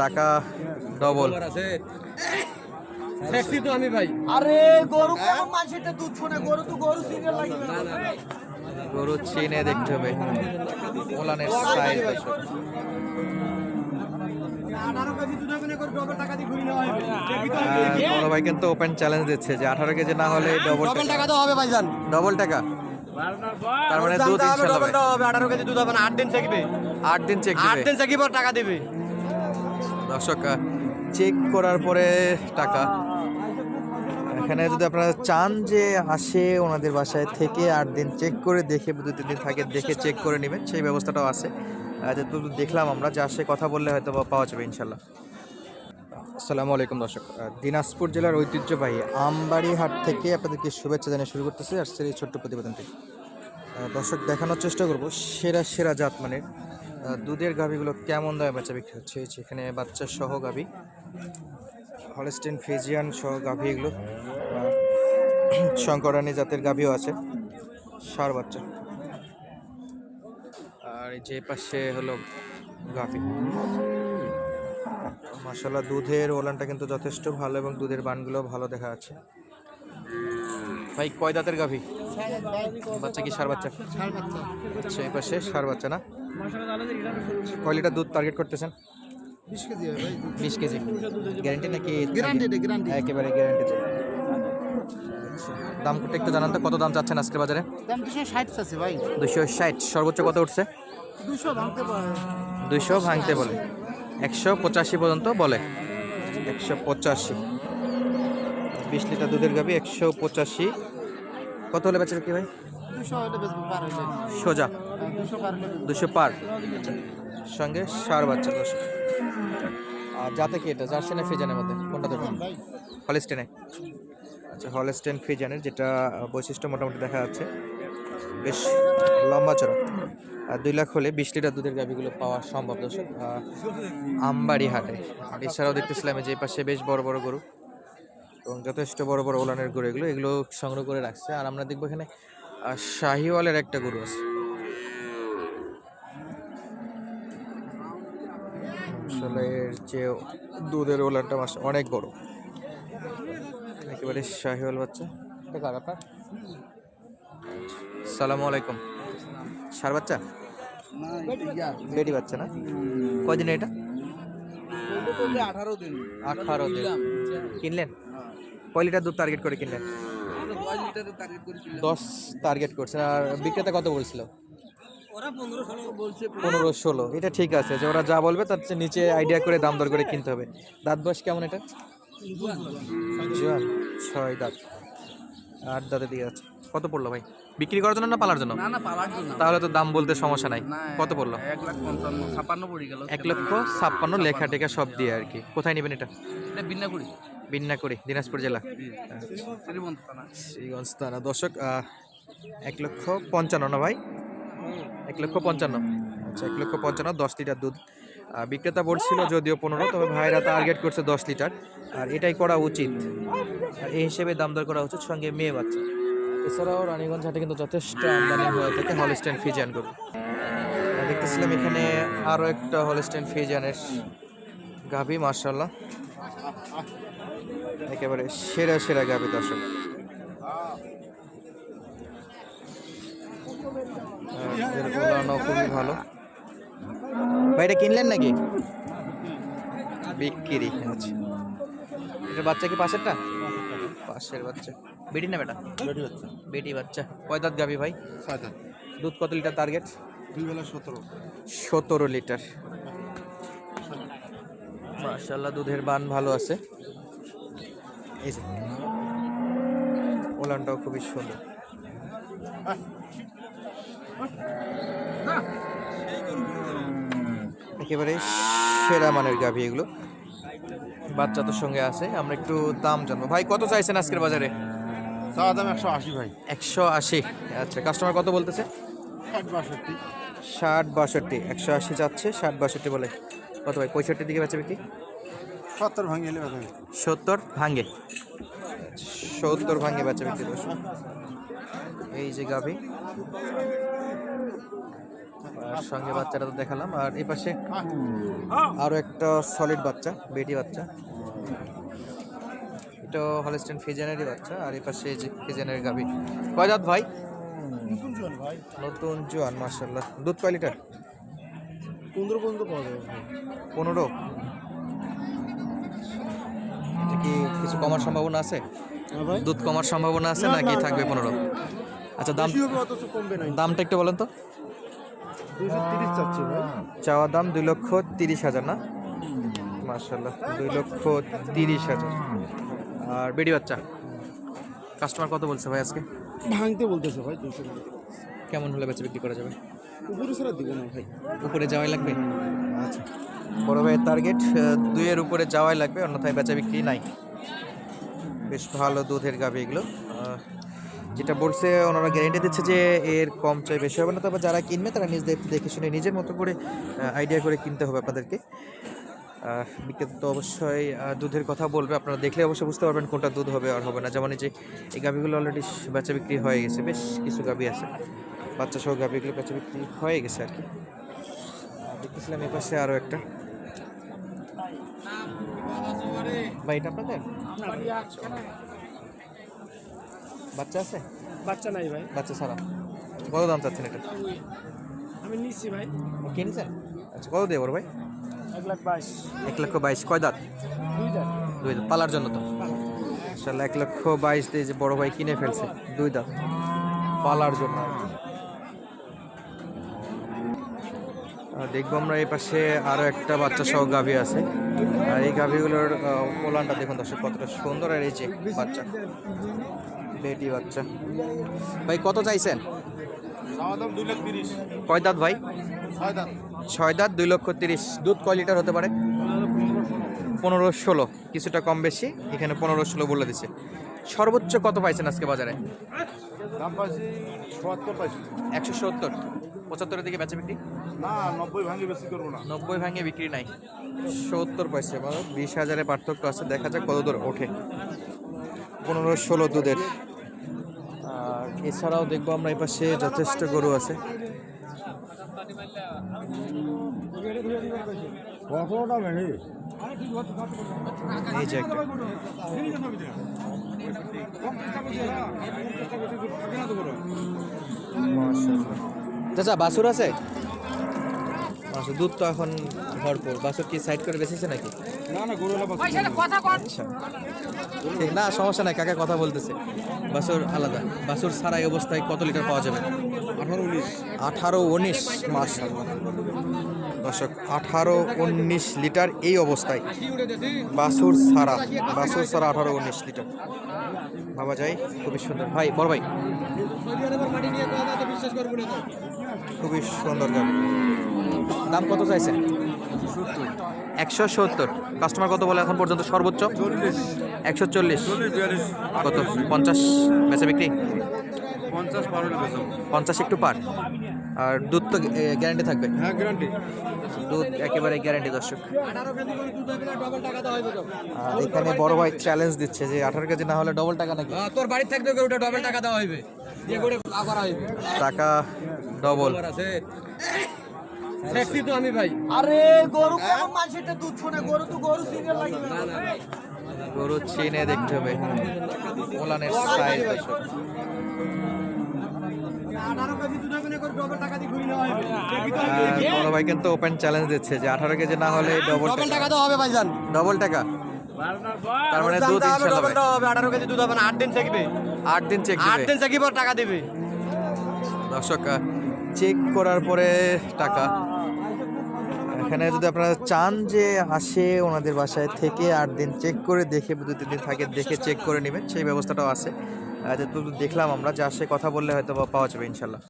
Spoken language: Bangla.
টাকা ডবল সেক্সি তো আমি ভাই। আরে গরু কোন মানুষের দুধ শোনে? গরু তো গরু সিরিয়াল লাগে গরু চিনে দেখতে হবে। ওলানের সাইজ বড় ভাই কিন্তু ওপেন চ্যালেঞ্জ দিচ্ছে যে আঠারো কেজি না হলে ডবল ডবল টাকা। তো হবে ভাইজান। ডবল টাকা। তার মানে দুধ হবে। আঠারো কেজি দুধ হবে না আট দিন চেকবে আট দিন চেক আট দিন চেকি পর টাকা দিবে। দর্শক চেক করার পরে টাকা। এখানে যদি আপনারা চান যে আসে ওনাদের বাসায় থেকে আট দিন চেক করে দেখে দু তিন দিন থাকে দেখে চেক করে নেবেন সেই ব্যবস্থাটাও আছে। যেহেতু দেখলাম আমরা যে আসে কথা বললে হয়তো পাওয়া যাবে ইনশাল্লাহ। আসসালামু আলাইকুম দর্শক দিনাজপুর জেলার ঐতিহ্যবাহী আমবাড়ি হাট থেকে আপনাদেরকে শুভেচ্ছা জানিয়ে শুরু করতেছি আর সেই ছোট্ট প্রতিবেদনটি। দর্শক দেখানোর চেষ্টা করব সেরা সেরা জাত মানের আহ, দুধের গাভিগুলো কেমন দামে বাচ্চা বিক্রি হচ্ছে? এখানে বাচ্চা সহ গাভি হলস্টেন ফেজিয়ান সহ গাভি এগুলো শঙ্করানী জাতের গাভিও আছে সার বাচ্চা। আর এই যে পাশে হলো গাভি। মাসাল্লাহ দুধের ওলানটা কিন্তু যথেষ্ট ভালো এবং দুধের বানগুলো ভালো দেখা যাচ্ছে। ভাই কয় দাঁতের গাভি? বাচ্চা কি সার বাচ্চা। আচ্ছা এই পাশে সার বাচ্চা না? কয় লিটার দুধ টার্গেট করতেছেন? বিশ কেজি গ্যারান্টি নাকি গ্যারান্টি গ্যারান্টি একেবারে গ্যারান্টি দাম করতে একটু জানান তো কত দাম চাচ্ছেন আজকের বাজারে? দাম দুশো ষাট আছে ভাই। দুশো ষাট সর্বোচ্চ কত উঠছে? দুশো ভাঙতে পারে। দুইশো ভাঙতে বলে। একশো পঁচাশি পর্যন্ত বলে। একশো পঁচাশি। বিশ লিটার দুধের গাবি একশো পঁচাশি। কত হলে বেচে কি ভাই? দুশো সোজা। দুশো পার। সঙ্গে সার বাচ্চা দশ। আর যাতে কি এটা? জার্সি ফিজানের মধ্যে? কোনটা ভাই হলস্টেনে। আচ্ছা হলস্টেন ফিজানের যেটা বৈশিষ্ট্য মোটামুটি দেখা যাচ্ছে। বেশ লম্বা চড়া। আর দুই লাখ হলে বিশ লিটার দুধের গাভিগুলো পাওয়া সম্ভব, দর্শক। আমবাড়ি হাটে। এছাড়াও দেখতেছিলাম যে পাশে বেশ বড় বড় গরু। এবং যথেষ্ট বড় বড় ওলানের গরু এগুলো। এগুলো সংগ্রহ করে রাখছে। আর আমরা দেখব এখানে শাহিওয়ালের একটা গরু আছে। আসলে এর যে দুধের ওলানটা মাস অনেক বড়। একেবারে শাহিওয়াল বাচ্চা। এটা কার আপনার? সালামু আলাইকুম। সার বাচ্চা? বেটি বাচ্চা। না? কয়দিন এটা? আঠারো দিন। আঠারো দিন কিনলেন? কয় লিটার দুধ টার্গেট করে কিনলেন? দশ টার্গেট করছেন। আর বিক্রেতা কত বলছিল? পনেরো ষোলো এটা ঠিক আছে যে ওরা যা বলবে তার নিচে আইডিয়া করে দাম দর করে কিনতে হবে। দাঁত বয়স কেমন এটা? ছয় দাঁত। আট দাঁতে দিয়ে আছে। কত পড়ল ভাই? বিক্রি করার জন্য না পালার জন্য? না না পালার জন্য। তাহলে তো দাম বলতে সমস্যা নাই। কত পড়ল? এক লাখ পঞ্চান্ন ছাপান্ন পড়ে গেল। এক লক্ষ ছাপ্পান্ন লেখা টেখা সব দিয়ে আর কি। কোথায় নেবেন এটা? এটা বিন্নাগুড়ি বিন্নাকুড়ি দিনাজপুর জেলা। থানা। শ্রীগঞ্জ থানা। দর্শক এক লক্ষ পঞ্চান্ন না ভাই? এক লক্ষ পঞ্চান্ন। আচ্ছা এক লক্ষ পঞ্চান্ন, দশ লিটার দুধ। বিক্রেতা বলছিল যদিও পনেরো, তবে ভাইরা টার্গেট করছে দশ লিটার। আর এটাই করা উচিত। আর এই হিসেবে দাম দর করা উচিত সঙ্গে মেয়ে বাচ্চা। এছাড়াও রানীগঞ্জ হাটে কিন্তু যথেষ্ট আমদানি হয়ে থাকে হলস্টেন ফিজিয়ান গরু। দেখতেছিলাম এখানে আরও একটা হলস্টেন ফিজিয়ানের গাভি মার্শাল্লাহ একেবারে সেরা সেরা গাভি, দর্শক। এর ওলানও খুবই ভালো। ভাই এটা কিনলেন নাকি? বিক্রি আচ্ছা এটা বাচ্চা কি পাশেরটা? পাশের বাচ্চা। বেটি না বেটা বেটি বাচ্চা। কয় দাঁত গাবি ভাই? দুধ কত লিটার টার্গেট দুই বেলা সতেরো। সতেরো লিটার। মার্শাল্লাহ দুধের বান ভালো আছে। এই যে ওলানটাও খুবই সুন্দর। একেবারে সেরা মানের গাভি এগুলো। বাচ্চা তোর সঙ্গে আছে আমরা একটু দাম জানব। ভাই কত চাইছেন আজকের বাজারে? দাম একশো আশি ভাই। একশো আশি আচ্ছা কাস্টমার কত বলতেছে? ষাট বাষট্টি। ষাট বাষট্টি একশো আশি যাচ্ছে ষাট বাষট্টি বলে। কত ভাই পঁয়ষট্টির দিকে বেচা বিক্রি? সত্তর ভাঙি সত্তর ভাঙ্গে। সত্তর ভাঙ্গে বেচা বিক্রি। এই যে গাভি। আর সঙ্গে বাচ্চাটা তো দেখালাম। আর এই পাশে আরও একটা সলিড বাচ্চা বেটি বাচ্চা। এটা হলস্টেন ফিজেনেরই বাচ্চা আর এই পাশে এই যে ফিজেনের গাবি কয় দাঁত ভাই? নতুন জোয়ান মার্শাল্লাহ দুধ কয় লিটার? পনেরো পর্যন্ত পাওয়া যাবে পনেরো? এটা কি কিছু কমার সম্ভাবনা আছে? হ্যাঁ দুধ কমার সম্ভাবনা আছে নাকি থাকবে পনেরো? আচ্ছা দাম দামটা একটু বলেন তো। চাওয়া দাম দুই লক্ষ তিরিশ হাজার না? মার্শাল্লাহ দুই লক্ষ তিরিশ হাজার। আর বেডি বাচ্চা? কাস্টমার কত বলছে ভাই আজকে? ভাঙতে বলতেছে ভাই দুশো কেমন হলে বেচা বিক্রি করা যাবে? উপরে ছাড়া দিব না ভাই। উপরে যাওয়াই লাগবে? আচ্ছা। বড় ভাইয়ের টার্গেট দুইয়ের উপরে যাওয়াই লাগবে অন্যথায় বেচা বিক্রি নাই। বেশ ভালো দুধের গাবে এগুলো। যেটা বলছে, ওনারা গ্যারেন্টি দিচ্ছে যে এর কম চাই বেশি হবে না। তবে যারা কিনবে, তারা নিজ দেখে শুনে নিজের মতো করে আইডিয়া করে কিনতে হবে আপনাদেরকে। বিক্রেতা তো অবশ্যই দুধের কথা বলবে। আপনারা দেখলে অবশ্যই বুঝতে পারবেন কোনটা দুধ হবে আর হবে না। যেমন এই যে, এই গাভিগুলো অলরেডি বেচা বিক্রি হয়ে গেছে, বেশ কিছু গাভি আছে। বাচ্চা সহ গাভিগুলো বেচা বিক্রি হয়ে গেছে আর কি। দেখতেছিলাম এই পাশে আরও একটা। ভাই, এটা আপনাদের? বাচ্চা আছে? বাচ্চা নাই ভাই। বাচ্চা ছাড়া। কত দাম চাচ্ছেন এটা? আমি নিচ্ছি ভাই। কিনছেন আচ্ছা কত দিয়ে বড় ভাই? এক লাখ বাইশ। এক লক্ষ বাইশ। কয় দাঁত? দুই দাঁত। পালার জন্য তো। ইনশাল্লাহ এক লক্ষ বাইশ দিয়ে যে বড় ভাই কিনে ফেলছে। দুই দাঁত। পালার জন্য। দেখব আমরা এই পাশে আরও একটা বাচ্চা সহ গাভী আছে। আর এই গাভীগুলোর পোলানটা দেখুন দর্শক কতটা সুন্দর আর এই যে বাচ্চা। বেটি বাচ্চা। ভাই কত চাইছেন? কয় দাঁত ভাই? ছয় দাঁত। দুই লক্ষ তিরিশ। দুধ কয় লিটার হতে পারে? পনেরো ষোলো। কিছুটা কম বেশি। এখানে পনেরো ষোলো বলে দিছে। সর্বোচ্চ কত পাইছেন আজকে বাজারে? একশো সত্তর। পঁচাত্তরের দিকে বেচা বিক্রি? না নব্বই ভাঙে বেশি করব না। নব্বই ভাঙে বিক্রি নাই। সত্তর পয়সা বা বিশ হাজারের পার্থক্য আছে। দেখা যাক কত দূর ওঠে। পনেরো ষোলো দুধের। এছাড়াও দেখব আমরা এই পাশে যথেষ্ট গরু আছে। এই যে একটা। চাচা বাছুর আছে? বাছুর দুধ তো এখন ভরপুর। বাছুর কি সাইড করে বেঁচেছে নাকি? না না গরু আচ্ছা। না সমস্যা নাই কাকা কথা বলতেছে? বাছুর আলাদা। বাছুর ছাড়া এই অবস্থায় কত লিটার পাওয়া যাবে? আঠারো উনিশ। আঠারো উনিশ মাশাআল্লাহ। দর্শক আঠারো উনিশ লিটার এই অবস্থায় বাছুর ছাড়া বাছুর ছাড়া আঠারো উনিশ লিটার। ভাবা যায় খুবই সুন্দর। ভাই বড় ভাই। খুবই সুন্দর দাম কত চাইছেন? একশো সত্তর। কাস্টমার কত বলে এখন পর্যন্ত সর্বোচ্চ? একশো চল্লিশ। কত? পঞ্চাশ? বেচা বিক্রি? পঞ্চাশ একটু পার। আর দুধ তো গ্যারান্টি থাকবে? হ্যাঁ গ্যারান্টি দুধ একেবারে গ্যারান্টি দর্শক। আর এখানে বড় ভাই চ্যালেঞ্জ দিচ্ছে যে আঠারো কেজি না হলে ডবল টাকা নাকি? তোর বাড়ি থাকবে ওটা ডবল টাকা দেওয়া হইবে। টাকা ডবল ট্যাক্সি তো আমি ভাই। আরে গরু কেমন মানুষেরটা দুধ শোনে? গরু তো গরু সিরিয়াল লাগবে। গরু চিনে দেখতে হবে। ওলানের সাইজ আর বড় ভাই কিন্তু ওপেন চ্যালেঞ্জ দিচ্ছে যে আঠারো কেজি না হলে ডবল ডবল টাকা। দেওয়া হবে ভাইজান। ডবল টাকা। তার মানে দুধ হবে। আঠারো কেজি দুধ হবে না আট দিন দিন চেক আট দিবে দিন থাকি পর টাকা দিবে। দর্শক চেক করার পরে টাকা। এখানে যদি আপনারা চান যে আসে ওনাদের বাসায় থেকে আট দিন চেক করে দেখে, দু তিন দিন থাকে দেখে চেক করে নেবেন, সেই ব্যবস্থাটাও আছে। যেহেতু দেখলাম আমরা, যে আসে কথা বললে হয়তো পাওয়া যাবে ইনশাল্লাহ।